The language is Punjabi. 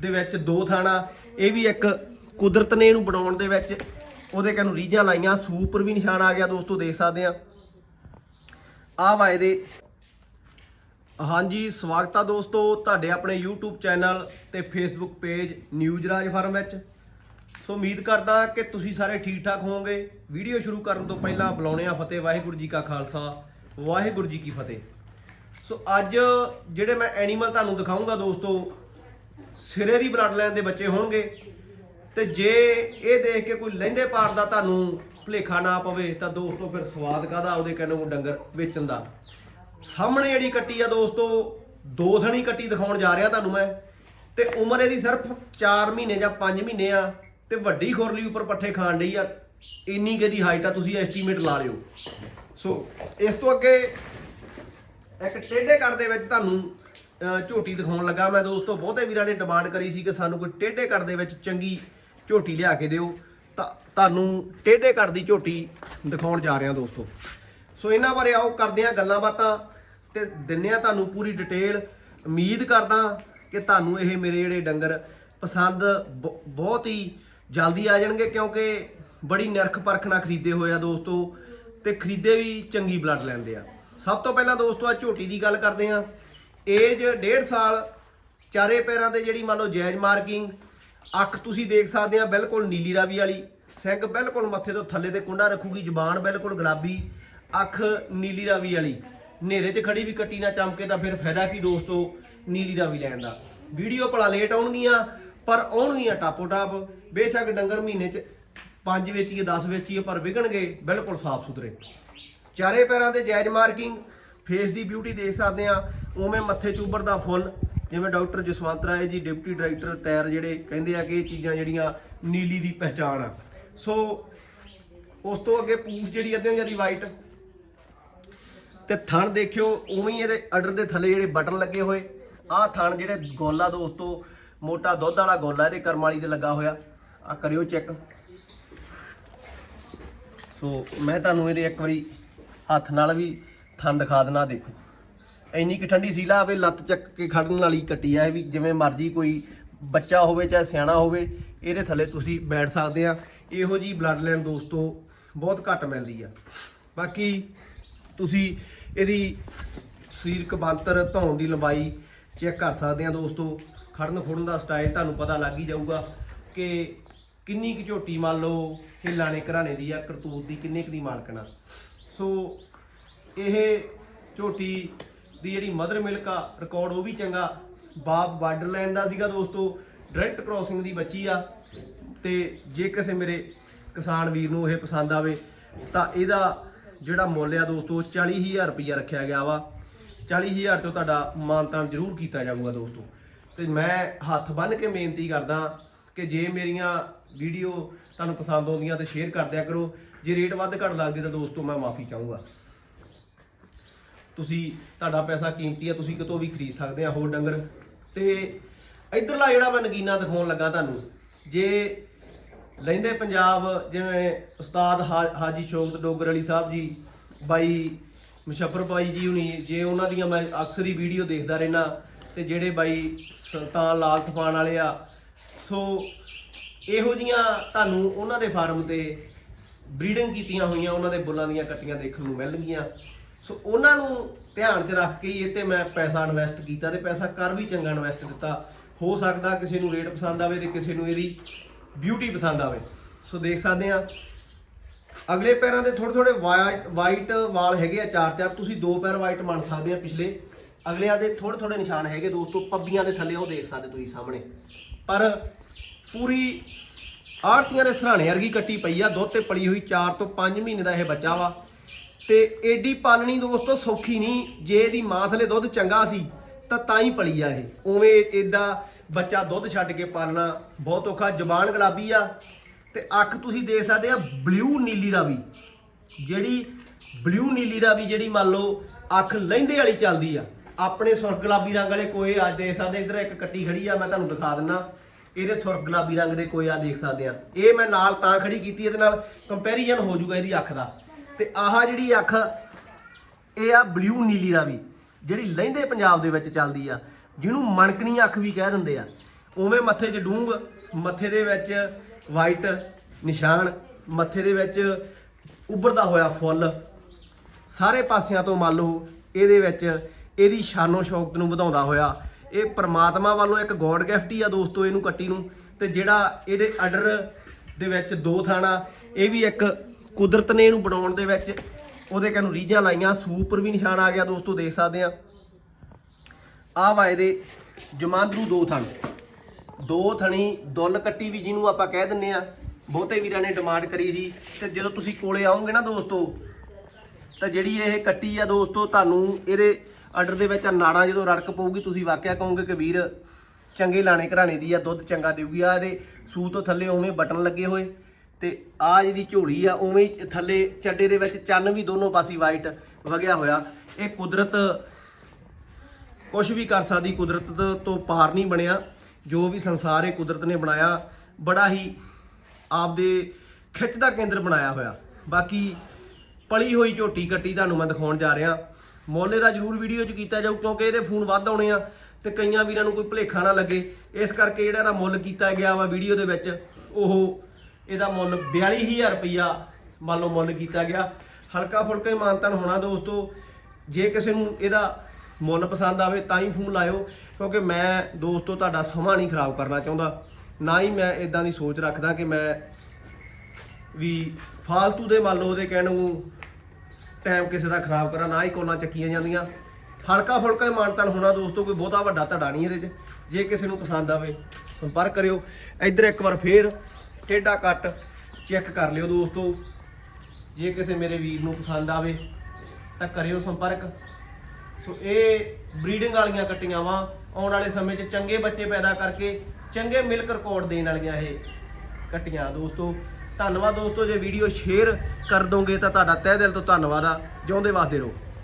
ਦੇ ਵਿੱਚ ਦੋ ਥਾਣਾ, ਇਹ ਵੀ ਇੱਕ ਕੁਦਰਤ ਨੇ ਇਹਨੂੰ ਬਣਾਉਣ ਦੇ ਵਿੱਚ। ਉਹਦੇ ਕਹਿੰਨੂੰ ਰੀਝਾਂ ਲਾਈਆਂ ਸੂਪਰ ਵੀ ਨਿਸ਼ਾਨ ਆ ਗਿਆ, ਦੋਸਤੋ, ਦੇਖ ਸਕਦੇ ਆ ਆਹ ਵਾਏ ਦੇ ਹਾਂਜੀ, ਸਵਾਗਤ ਆ ਦੋਸਤੋ ਤੁਹਾਡੇ ਆਪਣੇ YouTube ਚੈਨਲ ਤੇ Facebook ਪੇਜ ਨਿਊਜ਼ ਰਾਜ ਫਾਰਮ ਵਿੱਚ। ਸੋ ਉਮੀਦ ਕਰਦਾ ਕਿ ਤੁਸੀਂ ਸਾਰੇ ਠੀਕ ਠਾਕ ਹੋਵੋਗੇ। ਵੀਡੀਓ ਸ਼ੁਰੂ ਕਰਨ ਤੋਂ ਪਹਿਲਾਂ ਬੁਲਾਉਣੇ ਆ ਫਤਿਹ, ਵਾਹਿਗੁਰੂ ਜੀ ਕਾ ਖਾਲਸਾ, ਵਾਹਿਗੁਰੂ ਜੀ ਕੀ ਫਤਿਹ। ਸੋ ਅੱਜ ਜਿਹੜੇ ਮੈਂ ਐਨੀਮਲ ਤੁਹਾਨੂੰ ਦਿਖਾਉਂਗਾ ਦੋਸਤੋ ਸਿਰੇ ਦੀ ਬਲੱਡ ਲਾਈਨ ਦੇ ਬੱਚੇ ਹੋਣਗੇ। ਤੇ ਜੇ ਇਹ ਦੇਖ ਕੇ ਕੋਈ ਲਹਿੰਦੇ ਪਾਰ ਦਾ ਤੁਹਾਨੂੰ ਭੁਲੇਖਾ ਨਾ ਪਵੇ, ਤਾਂ ਦੋਸਤੋ ਫਿਰ ਸਵਾਦ ਕਾਦਾ ਉਹਦੇ ਕਹਿੰਦੇ ਨੂੰ ਡੰਗਰ ਵੇਚਣ ਦਾ? ਸਾਹਮਣੇ ਜਿਹੜੀ ਕੱਟੀ ਆ ਦੋਸਤੋ, ਦੋ ਥਣੀ ਕੱਟੀ ਦਿਖਾਉਣ ਜਾ ਰਿਹਾ ਤੁਹਾਨੂੰ ਮੈਂ। ਤੇ ਉਮਰ ਇਹਦੀ ਸਿਰਫ 4 ਮਹੀਨੇ ਜਾਂ 5 ਮਹੀਨੇ ਆ, ਤੇ ਵੱਡੀ ਖੁਰਲੀ ਉੱਪਰ ਪੱਠੇ ਖਾਣ ਡਈ ਆ। ਇੰਨੀ ਕੁ ਦੀ ਹਾਈਟ ਆ, ਤੁਸੀਂ ਐਸਟੀਮੇਟ ਲਾ ਲਿਓ। ਸੋ ਇਸ ਤੋਂ ਅੱਗੇ ਇੱਕ ਟੇਢੇ ਕੱਟ ਦੇ ਵਿੱਚ ਤੁਹਾਨੂੰ ਝੋਟੀ ਦਿਖਾਉਣ ਲੱਗਾ ਮੈਂ ਦੋਸਤੋ, ਬਹੁਤੇ ਵੀਰਾਂ ਨੇ ਡਿਮਾਂਡ ਕਰੀ ਸੀ ਕਿ ਸਾਨੂੰ ਕੋਈ ਟੇਢੇ ਕੱਟ ਦੇ ਵਿੱਚ ਚੰਗੀ ਝੋਟੀ ਲਿਆ ਕੇ ਦਿਓ। ਤਾਂ ਤੁਹਾਨੂੰ ਟੇਢੇ ਕੱਟ ਦੀ ਝੋਟੀ ਦਿਖਾਉਣ ਜਾ ਰਿਹਾ ਦੋਸਤੋ। ਸੋ ਇਹਨਾਂ ਬਾਰੇ ਆਓ, ਕਰਦੇ ਆ ਗੱਲਾਂ ਬਾਤਾਂ ਤੇ ਦਿੰਨੇ ਆ ਤੁਹਾਨੂੰ ਪੂਰੀ ਡਿਟੇਲ। ਉਮੀਦ ਕਰਦਾ ਕਿ ਤੁਹਾਨੂੰ ਇਹ ਮੇਰੇ ਜਿਹੜੇ ਡੰਗਰ ਪਸੰਦ ਬ- ਬਹੁਤ ਹੀ ਜਲਦੀ ਆ ਜਾਣਗੇ, ਕਿਉਂਕਿ ਬੜੀ ਨਿਰਖ ਪਰਖ ਨਾਲ ਖਰੀਦੇ ਹੋਏ ਆ ਦੋਸਤੋ ਤੇ ਖਰੀਦੇ ਵੀ ਚੰਗੀ ਬਲੱਡ ਲੈਂਦੇ ਆ। ਸਭ ਤੋਂ ਪਹਿਲਾਂ ਦੋਸਤੋ ਆ ਝੋਟੀ ਦੀ ਗੱਲ ਕਰਦੇ ਆ ਏਜ 1.5 ਸਾਲ ਚਾਰੇ ਪੈਰਾਂ ਤੇ ਜਿਹੜੀ ਮੰਨ ਲਓ ਜੈਜ਼ ਮਾਰਕਿੰਗ, ਅੱਖ ਤੁਸੀਂ ਦੇਖ ਸਕਦੇ ਆ, ਬਿਲਕੁਲ ਨੀਲੀ ਰਾਵੀ ਵਾਲੀ ਸਿੰਘ ਬਿਲਕੁਲ ਮੱਥੇ ਤੋਂ ਥੱਲੇ ਤੇ ਕੁੰਡਾ ਰੱਖੂਗੀ, ਜ਼ੁਬਾਨ ਬਿਲਕੁਲ ਗੁਲਾਬੀ, ਅੱਖ ਨੀਲੀ ਰਾਵੀ ਵਾਲੀ। ਹਨੇਰੇ 'ਚ ਖੜੀ ਵੀ ਕੱਟੀ ਨਾ ਚਮਕੇ ਤਾਂ ਫਿਰ ਫਾਇਦਾ ਕੀ ਦੋਸਤੋ ਨੀਲੀ ਰਾਵੀ ਲੈਣ ਦਾ। ਵੀਡੀਓ ਭਲਾ ਲੇਟ ਆਉਣਗੀਆਂ, ਪਰ ਆਉਣਗੀਆਂ ਟਾਪੋ ਟਾਪ ਬੇਸ਼ੱਕ ਡੰਗਰ ਮਹੀਨੇ 'ਚ 5 ਵੇਚੀਏ 10 ਵੇਚੀਏ, ਪਰ ਵਿਕਣਗੇ ਬਿਲਕੁਲ ਸਾਫ਼ ਸੁਥਰੇ ਚਾਰੇ ਪੈਰਾਂ ਤੇ ਜਾਇਜ਼ ਮਾਰਕਿੰਗ ਫੇਸ ਦੀ ਬਿਊਟੀ ਦੇਖ ਸਕਦੇ ਆ ਉਵੇਂ ਮੱਥੇ ਚੂਬਰ ਦਾ ਫੁੱਲ, ਜਿਵੇਂ doctor Jaswant Rai ji, deputy director tyre ਜਿਹੜੇ ਕਹਿੰਦੇ ਆ ਕਿ ਇਹ ਚੀਜ਼ਾਂ ਜਿਹੜੀਆਂ ਨੀਲੀ ਦੀ ਪਹਿਚਾਣ ਆ। ਸੋ, ਉਸ ਤੋਂ ਅੱਗੇ ਪੂਛ ਜਿਹੜੀ ਅੱਧੇ ਜਿਆਦੀ ਵਾਈਟ ਤੇ ਥਣ ਦੇਖਿਓ, ਉਵੇਂ ਹੀ ਇਹਦੇ ਅਡਰ ਦੇ ਥੱਲੇ ਜਿਹੜੇ ਬਟਨ ਲੱਗੇ ਹੋਏ। ਆਹ ਥਣ ਜਿਹੜੇ ਗੋਲਾ ਦੋਸਤੋ ਮੋਟਾ ਦੁੱਧ ਵਾਲਾ ਗੋਲਾ, ਇਹਦੇ ਕਰਮਾਲੀ ਤੇ ਲੱਗਾ ਹੋਇਆ। ਆ ਕਰਿਓ ਚੈੱਕ। ਸੋ, ਮੈਂ ਤੁਹਾਨੂੰ ਇਹਦੇ ਇੱਕ ਵਾਰੀ ਹੱਥ ਨਾਲ ਵੀ ਥਣ ਦਿਖਾ ਦਿੰਦਾ ਦੇਖੋ। ਇੰਨੀ ਕਿ ਠੰਡੀ ਸੀਲਾ ਆਵੇ ਲੱਤ ਚੱਕ ਕੇ ਖੜਨ ਵਾਲੀ ਕੱਟੀ ਆ, ਇਹ ਵੀ ਜਿਵੇਂ ਮਰਜ਼ੀ ਕੋਈ ਬੱਚਾ ਹੋਵੇ ਚਾਹੇ ਸਿਆਣਾ ਹੋਵੇ, ਇਹਦੇ ਥੱਲੇ ਤੁਸੀਂ ਬੈਠ ਸਕਦੇ ਆ। ਇਹੋ ਜੀ ਬਲੱਡ ਲਾਈਨ ਦੋਸਤੋ, ਬਹੁਤ ਘੱਟ ਮਿਲਦੀ ਆ। ਬਾਕੀ ਤੁਸੀਂ ਇਹਦੀ ਸਰੀਰਕ ਬੰਤਰ ਧੌਣ ਦੀ ਲੰਬਾਈ ਚੈੱਕ ਕਰ ਸਕਦੇ ਆ ਦੋਸਤੋ। ਖੜਨ ਖੁੜਨ ਦਾ ਸਟਾਈਲ ਤੁਹਾਨੂੰ ਪਤਾ ਲੱਗ ਹੀ ਜਾਊਗਾ ਕਿ ਕਿੰਨੀ ਕੁ ਝੋਟੀ ਮੰਨ ਲਓ ਹਿੱਲਾਣੇ ਘਰਾਣੇ ਦੀ ਆ, ਕਰਤੂਤ ਦੀ ਕਿੰਨੇ ਕੁ ਦੀ ਮਾਲਕਣਾ ਸੋ ਇਹ ਝੋਟੀ ਦੀ ਜਿਹੜੀ ਮਦਰ ਮਿਲਕ ਆ ਰਿਕਾਰਡ ਉਹ ਵੀ ਚੰਗਾ। ਬਾਪ ਬਾਰਡਰਲੈਂਡ ਦਾ ਸੀਗਾ ਦੋਸਤੋ ਡਾਇਰੈਕਟ ਕ੍ਰੋਸਿੰਗ ਦੀ ਬੱਚੀ ਆ। ਤੇ ਜੇ ਕਿਸੇ ਮੇਰੇ ਕਿਸਾਨ ਵੀਰ ਨੂੰ ਇਹ ਪਸੰਦ ਆਵੇ, ਤਾਂ ਇਹਦਾ ਜਿਹੜਾ ਮੁੱਲ ਆ ਦੋਸਤੋ 40000 ਰੁਪਇਆ ਰੱਖਿਆ ਗਿਆ ਵਾ। 40000 ਤੋਂ ਤੁਹਾਡਾ ਮਾਨਤਾਨ ਜ਼ਰੂਰ ਕੀਤਾ ਜਾਊਗਾ ਦੋਸਤੋ। ਤੇ ਮੈਂ ਹੱਥ ਬੰਨ੍ਹ ਕੇ ਬੇਨਤੀ ਕਰਦਾ ਕਿ ਜੇ ਮੇਰੀਆਂ ਵੀਡੀਓ ਤੁਹਾਨੂੰ ਪਸੰਦ ਆਉਂਦੀਆਂ ਤਾਂ ਸ਼ੇਅਰ ਕਰਦਿਆ ਕਰੋ। ਜੇ ਰੇਟ ਵੱਧ ਘੱਟ ਲੱਗਦੇ ਤਾਂ ਦੋਸਤੋ ਮੈਂ ਮਾਫੀ ਚਾਹੂੰਗਾ। ਤੁਸੀਂ, ਤੁਹਾਡਾ ਪੈਸਾ ਕੀਮਤੀ ਆ, ਤੁਸੀਂ ਕਿਤੋਂ ਵੀ ਖਰੀਦ ਸਕਦੇ ਆ ਹੋਰ ਡੰਗਰ। ਤੇ ਇਧਰਲਾ ਜਿਹੜਾ ਮੈਂ ਨਗੀਨਾ ਦਿਖਾਉਣ ਲੱਗਾ ਤੁਹਾਨੂੰ, ਜੇ ਲੈਂਦੇ ਪੰਜਾਬ, ਜਿਵੇਂ ਉਸਤਾਦ ਹਾ- ਹਾਜੀ ਸ਼ੌਕਤ ਡੋਗਰ ਅਲੀ ਸਾਹਿਬ ਜੀ, ਬਾਈ ਮੁਸ਼ੱਫਰ ਬਾਈ ਜੀ ਹੁਣੀ, ਜੇ ਉਹਨਾਂ ਦੀਆਂ ਮੈਂ ਅਕਸਰ ਹੀ ਵੀਡੀਓ ਦੇਖਦਾ ਰਹਿਣਾ ਤੇ ਜਿਹੜੇ ਬਾਈ ਸੁਲਤਾਨ ਲਾਲ ਤੂਫਾਨ ਵਾਲੇ ਆ, ਸੋ ਇਹੋ ਜੀਆਂ ਤੁਹਾਨੂੰ ਉਹਨਾਂ ਦੇ ਫਾਰਮ ਤੇ ਬਰੀਡਿੰਗ ਕੀਤੀਆਂ ਹੋਈਆਂ, ਉਹਨਾਂ ਦੇ ਬੁੱਲਾਂ ਦੀਆਂ ਕੱਟੀਆਂ ਦੇਖਣ ਨੂੰ ਮਿਲਣਗੀਆਂ। ਸੋ ਉਹਨਾਂ ਨੂੰ ਧਿਆਨ 'ਚ ਰੱਖ ਕੇ ਹੀ ਇਹ ਤੇ ਮੈਂ ਪੈਸਾ ਇਨਵੈਸਟ ਕੀਤਾ ਤੇ ਪੈਸਾ ਕਰ ਵੀ ਚੰਗਾ ਇਨਵੈਸਟ ਦਿੱਤਾ। ਹੋ ਸਕਦਾ ਕਿਸੇ ਨੂੰ ਰੇਟ ਪਸੰਦ ਆਵੇ ਤੇ ਕਿਸੇ ਨੂੰ ਇਹਦੀ ਬਿਊਟੀ ਪਸੰਦ ਆਵੇ। ਸੋ ਦੇਖ ਸਕਦੇ ਆ ਅਗਲੇ ਪੈਰਾਂ ਦੇ ਥੋੜੇ ਥੋੜੇ ਵਾਈਟ ਵਾਈਟ ਵਾਲ ਹੈਗੇ ਆ ਚਾਰ ਚਾਰ। ਤੁਸੀਂ ਦੋ ਪੈਰ ਵਾਈਟ ਮੰਨ ਸਕਦੇ ਆ ਪਿਛਲੇ। ਅਗਲਿਆਂ ਦੇ ਥੋੜੇ ਥੋੜੇ ਨਿਸ਼ਾਨ ਹੈਗੇ, ਦੋਸਤੋ ਪੱਬੀਆਂ ਦੇ ਥੱਲੇ ਉਹ ਦੇਖ ਸਕਦੇ ਤੁਸੀਂ ਸਾਹਮਣੇ। ਪਰ ਪੂਰੀ ਆੜਤੀਆਂ ਦੇ ਸਰਾਣੇ ਵਰਗੀ ਕੱਟੀ ਪਈ ਆ। ਦੁੱਧ ਤੇ ਪਲੀ ਹੋਈ 4 ਤੋਂ 5 ਮਹੀਨੇ ਦਾ ਇਹ ਬੱਚਾ ਵਾ। ਤੇ ਏਡੀ ਪਾਲਣੀ ਦੋਸਤੋ ਸੌਖੀ ਨਹੀਂ, ਜੇ ਇਹਦੀ ਮਾਂ ਥਲੇ ਦੁੱਧ ਚੰਗਾ ਸੀ, ਤਾਂ ਤਾਂ ਹੀ ਪਲੀ ਆ ਇਹ। ਉਵੇਂ ਏਡਾ ਬੱਚਾ ਦੁੱਧ ਛੱਡ ਕੇ ਪਾਲਣਾ ਬਹੁਤ ਔਖਾ, ਜ਼ਬਾਨ ਗੁਲਾਬੀ ਆ, ਤੇ ਅੱਖ ਤੁਸੀਂ ਦੇਖ ਸਕਦੇ ਆ, ਬਲੂ ਨੀਲੀ ਰਾਵੀ। ਜਿਹੜੀ ਬਲੂ ਨੀਲੀ ਰਾਵੀ ਜਿਹੜੀ ਮੰਨ ਲਓ ਅੱਖ ਲਹਿੰਦੇ ਵਾਲੀ ਚੱਲਦੀ ਆ, ਆਪਣੇ ਸੁਰਖ ਗੁਲਾਬੀ ਰੰਗ ਵਾਲੇ ਕੋਏ ਆ ਦੇਖ ਸਕਦੇ, ਇਧਰ ਇੱਕ ਕੱਟੀ ਖੜੀ ਆ, ਮੈਂ ਤੁਹਾਨੂੰ ਦਿਖਾ ਦਿੰਨਾ। ਇਹਦੇ ਸੁਰਖ ਗੁਲਾਬੀ ਰੰਗ ਦੇ ਕੋਏ ਆ ਦੇਖ ਸਕਦੇ ਆ। ਇਹ ਮੈਂ ਨਾਲ ਤਾਂ ਖੜੀ ਕੀਤੀ, ਇਹਦੇ ਨਾਲ ਕੰਪੈਰੀਜ਼ਨ ਹੋ ਜਾਊਗਾ ਇਹਦੀ ਅੱਖ ਦਾ। ਤੇ ਆਹ ਜਿਹੜੀ ਅੱਖ, ਇਹ ਆ ਬਲੂ ਨੀਲੀ ਰਾਵੀ, ਜਿਹੜੀ ਲਹਿੰਦੇ ਪੰਜਾਬ ਦੇ ਵਿੱਚ ਚੱਲਦੀ ਆ, ਜਿਹਨੂੰ ਮਣਕਣੀ ਅੱਖ ਵੀ ਕਹਿ ਦਿੰਦੇ ਆ। ਉਵੇਂ ਮੱਥੇ 'ਚ ਡੂੰਗ ਮੱਥੇ ਦੇ ਵਿੱਚ ਵਾਈਟ ਨਿਸ਼ਾਨ, ਮੱਥੇ ਦੇ ਵਿੱਚ ਉੱਭਰਦਾ ਹੋਇਆ ਫੁੱਲ। ਸਾਰੇ ਪਾਸਿਆਂ ਤੋਂ ਮੰਨ ਲਓ, ਇਹਦੇ ਵਿੱਚ ਇਹਦੀ ਸ਼ਾਨੋ ਸ਼ੌਕਤ ਨੂੰ ਵਧਾਉਂਦਾ ਹੋਇਆ। ਇਹ ਪ੍ਰਮਾਤਮਾ ਵੱਲੋਂ ਇੱਕ ਗੋਡ ਗਿਫਟ ਹੀ ਆ ਦੋਸਤੋ ਇਹਨੂੰ ਕੱਟੀ ਨੂੰ। ਤੇ ਜਿਹੜਾ ਇਹਦੇ ਆਰਡਰ ਦੇ ਵਿੱਚ ਦੋ ਥਾਣਾ, ਇਹ ਵੀ ਇੱਕ ਕੁਦਰਤ ਨੇ ਇਹਨੂੰ ਬਣਾਉਣ ਦੇ ਵਿੱਚ ਉਹਦੇ ਕਾਨੂੰ ਰੀਝਾਂ ਲਾਈਆਂ ਸੂਪਰ ਵੀ ਨਿਸ਼ਾਨ ਆ ਗਿਆ ਦੋਸਤੋ, ਦੇਖ ਸਕਦੇ ਆ ਆਹ ਵਾ ਇਹਦੇ ਜਮਾਂਦਰੂ ਦੋ ਥਣ। ਦੋ ਥਣੀ ਦੁੱਲ ਕੱਟੀ ਵੀ ਜਿਹਨੂੰ ਆਪਾਂ ਕਹਿ ਦਿੰਨੇ ਆ। ਬਹੁਤੇ ਵੀਰਾਂ ਨੇ ਡਿਮਾਂਡ ਕਰੀ ਸੀ ਤੇ ਜਦੋਂ ਤੁਸੀਂ ਕੋਲੇ ਆਓਗੇ ਨਾ ਦੋਸਤੋ, ਤਾਂ ਜਿਹੜੀ ਇਹ ਕੱਟੀ ਆ ਦੋਸਤੋ, ਤੁਹਾਨੂੰ ਇਹਦੇ ਆਰਡਰ ਦੇ ਵਿੱਚ ਨਾੜਾਂ ਜਦੋਂ ਰੜਕ ਪਊਗੀ, ਤੁਸੀਂ ਵਾਕਿਆ ਕਹੋਗੇ ਕਿ ਵੀਰ ਚੰਗੇ ਲਾਣੇ ਘਰਾਣੇ ਦੀ ਆ, ਦੁੱਧ ਚੰਗਾ ਦੇਊਗੀ। ਆ ਇਹਦੇ ਸੂ ਤੋਂ ਥੱਲੇ ਉਵੇਂ ਬਟਨ ਲੱਗੇ ਹੋਏ। ਤੇ ਆ ਜਿਹਦੀ ਝੋਲੀ ਆ, ਉਵੇਂ ਹੀ ਥੱਲੇ ਚੱਡੇ ਦੇ ਵਿੱਚ ਚੰਨ ਵੀ ਦੋਨੋਂ ਪਾਸੇ ਵਾਈਟ ਵਗਿਆ ਹੋਇਆ। ਇਹ ਕੁਦਰਤ ਕੁਝ ਵੀ ਕਰ ਸਕਦੀ, ਕੁਦਰਤ ਤੋਂ- ਪਾਰ ਨਹੀਂ ਬਣਿਆ। ਜੋ ਵੀ ਸੰਸਾਰ ਇਹ ਕੁਦਰਤ ਨੇ ਬਣਾਇਆ, ਬੜਾ ਹੀ ਆਪਦੇ ਖਿੱਚ ਦਾ ਕੇਂਦਰ ਬਣਾਇਆ ਹੋਇਆ। ਬਾਕੀ ਪਲੀ ਹੋਈ ਝੋਟੀ ਕੱਟੀ ਤੁਹਾਨੂੰ ਮੈਂ ਦਿਖਾਉਣ ਜਾ ਰਿਹਾ। ਮੋਲੇ ਦਾ ਜਰੂਰ ਵੀਡੀਓ 'ਚ ਕੀਤਾ ਜਾਊ, ਕਿਉਂਕਿ ਇਹਦੇ ਫੋਨ ਵੱਧ ਆਉਣੇ ਆ ਤੇ ਕਈਆਂ ਵੀਰਾਂ ਨੂੰ ਕੋਈ ਭੁਲੇਖਾ ਨਾ ਲੱਗੇ। ਇਸ ਕਰਕੇ ਜਿਹੜਾ ਇਹਦਾ ਮੁੱਲ ਕੀਤਾ ਗਿਆ ਵਾ ਵੀਡੀਓ ਦੇ ਵਿੱਚ, ਉਹ ਇਹਦਾ ਮੁੱਲ 42000 ਰੁਪਈਆ ਮੰਨ ਲਓ ਮੁੱਲ ਕੀਤਾ ਗਿਆ। ਹਲਕਾ ਫੁਲਕਾ ਹੀ ਮਾਨਤਨ ਹੋਣਾ ਦੋਸਤੋ, ਜੇ ਕਿਸੇ ਨੂੰ ਇਹਦਾ ਮੁੱਲ ਪਸੰਦ ਆਵੇ ਤਾਂ ਹੀ ਫੋਨ ਲਾਇਓ, ਕਿਉਂਕਿ ਮੈਂ ਦੋਸਤੋ ਤੁਹਾਡਾ ਸਮਾਂ ਨਹੀਂ ਖਰਾਬ ਕਰਨਾ ਚਾਹੁੰਦਾ, ਨਾ ਹੀ ਮੈਂ ਇਦਾਂ ਦੀ ਸੋਚ ਰੱਖਦਾ ਕਿ ਮੈਂ ਵੀ ਫਾਲਤੂ ਦੇ ਮੰਨ ਲਓ ਉਹਦੇ ਕਹਿਣ ਨੂੰ ਟਾਈਮ ਕਿਸੇ ਦਾ ਖਰਾਬ ਕਰਾਂ, ਨਾ ਹੀ ਕੋਲਾਂ ਚੱਕੀਆਂ ਜਾਂਦੀਆਂ। ਹਲਕਾ ਫੁਲਕਾ ਹੀ ਮਾਨਤਨ ਹੋਣਾ ਦੋਸਤੋ, ਕੋਈ ਬਹੁਤਾ ਵੱਡਾ ਧੜਾ ਨਹੀਂ ਇਹਦੇ 'ਚ। ਜੇ ਕਿਸੇ ਨੂੰ ਪਸੰਦ ਆਵੇ ਸੰਪਰਕ ਕਰਿਓ। ਇੱਧਰ ਇੱਕ ਵਾਰ ਫੇਰ ਟੇਢਾ ਕੱਟ, ਚੈੱਕ ਕਰ ਲਿਓ ਦੋਸਤੋ। ਜੇ ਕਿਸੇ ਮੇਰੇ ਵੀਰ ਨੂੰ ਪਸੰਦ ਆਵੇ, ਤਾਂ ਕਰਿਓ ਸੰਪਰਕ। ਸੋ ਇਹ ਬਰੀਡਿੰਗ ਵਾਲੀਆਂ ਕੱਟੀਆਂ ਵਾ ਆਉਣ ਵਾਲੇ ਸਮੇਂ 'ਚ ਚੰਗੇ ਬੱਚੇ ਪੈਦਾ ਕਰਕੇ ਚੰਗੇ ਮਿਲਕ ਰਿਕਾਰਡ ਦੇਣ ਵਾਲੀਆਂ ਇਹ ਕੱਟੀਆਂ। ਦੋਸਤੋ, ਧੰਨਵਾਦ ਦੋਸਤੋ, ਜੇ ਵੀਡੀਓ ਸ਼ੇਅਰ ਕਰ ਦੋਗੇ ਤਾਂ ਤੁਹਾਡਾ ਤਹਿ ਦਿਲ ਤੋਂ ਧੰਨਵਾਦ ਆ। ਜਿਉਂਦੇ ਵਾਸਤੇ ਰਹੋ।